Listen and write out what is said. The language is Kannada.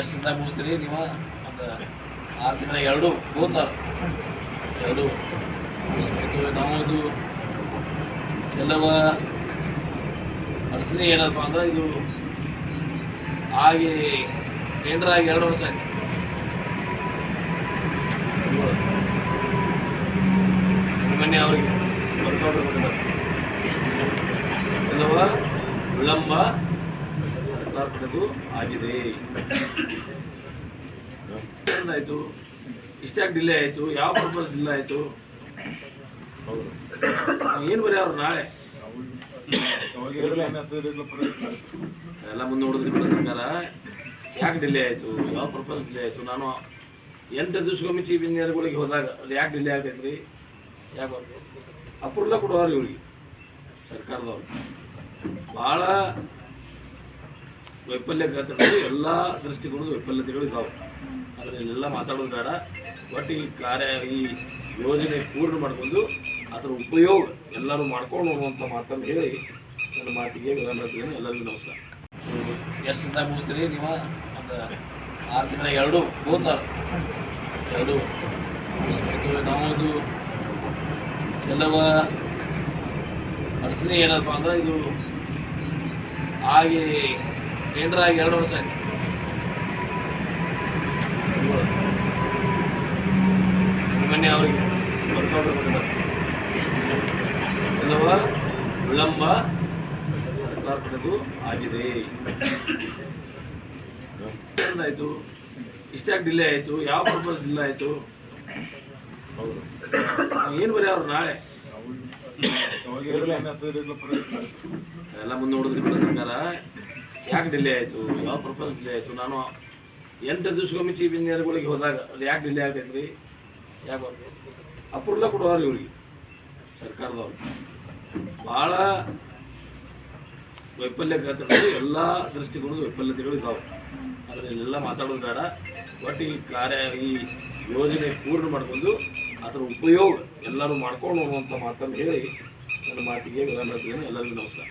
ಎಷ್ಟು ದಿನ ಮುಗಿಸ್ತೀರಿ, ನೀವು ಒಂದು ಆರು ತಿಂಗಳ ಎರಡು ಹೋಗ್ತಾರ ಎರಡು. ನಾವು ಇದು ಎಲ್ಲವ ಅಡಚಣೆ ಏನಪ್ಪ ಅಂದ್ರೆ ಇದು ಆಗಿ ಆಗಿ ಎರಡು ವರ್ಷ ಆಯ್ತು. ಮೊನ್ನೆ ಅವರಿಗೆ ಎಲ್ಲವ ವಿಳಂಬ ಕಡೆದು ಆಗಿದೆ. ಆಯಿತು ಇಷ್ಟ್ಯಾಕೆ ಡಿಲೇ ಆಯಿತು. ಯಾವ ಪರ್ಪಸ್ ಡಿಲೇ ಆಯಿತು? ಏನು ಬರೀ ಅವ್ರು ನಾಳೆ? ಎಲ್ಲ ಮುಂದೆ ನೋಡಿದ್ರಿ ಸರ್ಕಾರ. ಯಾಕೆ ಡಿಲೇ ಆಯಿತು? ಯಾವ ಪರ್ಪಸ್ ಡಿಲೇ ಆಯಿತು? ನಾನು ಎಂಟು ದಿವಸಕ್ಕೊಮ್ಮೆ ಚೀಫ್ ಇಂಜಿನಿಯರ್ಗಳಿಗೆ ಹೋದಾಗ ಅದು ಯಾಕೆ ಡಿಲೇ ಆಗ್ತೈತ್ರಿ ಯಾಕೆ ಅಪ್ರೂವಲ್ಲ ಕೊಡುವಾರ ಇವ್ರಿಗೆ. ಸರ್ಕಾರದವ್ರು. ಭಾಳ ವೈಫಲ್ಯಗಳು ಎಲ್ಲ ದೃಷ್ಟಿಗಳು ವೈಫಲ್ಯತೆಗಳು ಇದ್ದಾವೆ ಆದರೆ ಇಲ್ಲೆಲ್ಲ ಮಾತಾಡೋದು ಬೇಡ. ಒಟ್ಟು ಈ ಕಾರ್ಯ, ಈ ಯೋಜನೆ ಪೂರ್ಣ ಮಾಡಿಕೊಂಡು ಅದರ ಉಪಯೋಗ ಎಲ್ಲರೂ ಮಾಡ್ಕೊಂಡು ಹೋಗುವಂಥ ಮಾತನ್ನು ಹೇಳಿ ನನ್ನ ಮಾತಿಗೆ ವಿರಾಮ ಎಲ್ಲರಿಗೂ ನಮಸ್ಕಾರ. ಎಷ್ಟು ದಿನ ಮುಗಿಸ್ತೀರಿ ನೀವು? ಒಂದು ಆರು ತಿಂಗಳ ಎರಡು ಹೋಗ್ತಾರೆ. ಎರಡು. ಮುಗಿಸ್ಬೇಕು. ನಾವು ಇದು ಎಲ್ಲವ ಅಡಚಣೆ ಏನಪ್ಪ ಅಂದ್ರೆ ಇದು ಆಗಿ ಆಗಿ ಎರಡು ವರ್ಷ ಆಯ್ತು. ಮೊನ್ನೆ ಅವರಿಗೆ ವಿಳಂಬ ಸರ್ಕಾರ ಪಡೆದು ಆಗಿದೆ. ಆಯ್ತು ಇಷ್ಟಾಗಿ ಡಿಲೇ ಆಯಿತು ಯಾವ ಪರ್ಪಸ್ ಡಿಲೇ ಆಯಿತು? ಹೌದು. ಏನು ಬರೀ ಅವ್ರು ನಾಳೆ? ಎಲ್ಲ ಮುಂದೆ ನೋಡಿದ್ರಿ ಸರ್ಕಾರ. ಯಾಕೆ ಡಿಲೇ ಆಯಿತು? ಯಾವ ಪರ್ಪಸ್ ಡಿಲೇ ಆಯಿತು? ನಾನು ಎಂಟು ದಿವಸಕ್ಕೊಮ್ಮೆ ಚೀಫ್ ಇಂಜಿನಿಯರ್ಗಳಿಗೆ ಹೋದಾಗ ಅದು ಯಾಕೆ ಡಿಲೇ ಆಗ್ತೈತ್ರಿ ಯಾಕೆ ಅಪ್ರೂವಲ್ಲ ಕೊಡುವಾರ ಇವ್ರಿಗೆ, ಸರ್ಕಾರದವ್ರು. ಭಾಳ ವೈಫಲ್ಯ ಕಥೆ ಎಲ್ಲ ದೃಷ್ಟಿಗಳು ವೈಫಲ್ಯತೆಗಳು ಇದ್ದಾವೆ. ಅದರಲ್ಲೆಲ್ಲ ಮಾತಾಡೋದು ಬೇಡ. ಒಟ್ಟು ಈ ಕಾರ್ಯ, ಈ ಯೋಜನೆ ಪೂರ್ಣ ಮಾಡಿಕೊಂಡು ಅದರ ಉಪಯೋಗ ಎಲ್ಲರೂ ಮಾಡ್ಕೊಂಡು ಹೋಗುವಂಥ ಮಾತನ್ನು ಹೇಳಿ ನನ್ನ ಮಾತಿಗೆ ವಿರಾಮ ಎಲ್ಲರಿಗೂ ನಮಸ್ಕಾರ.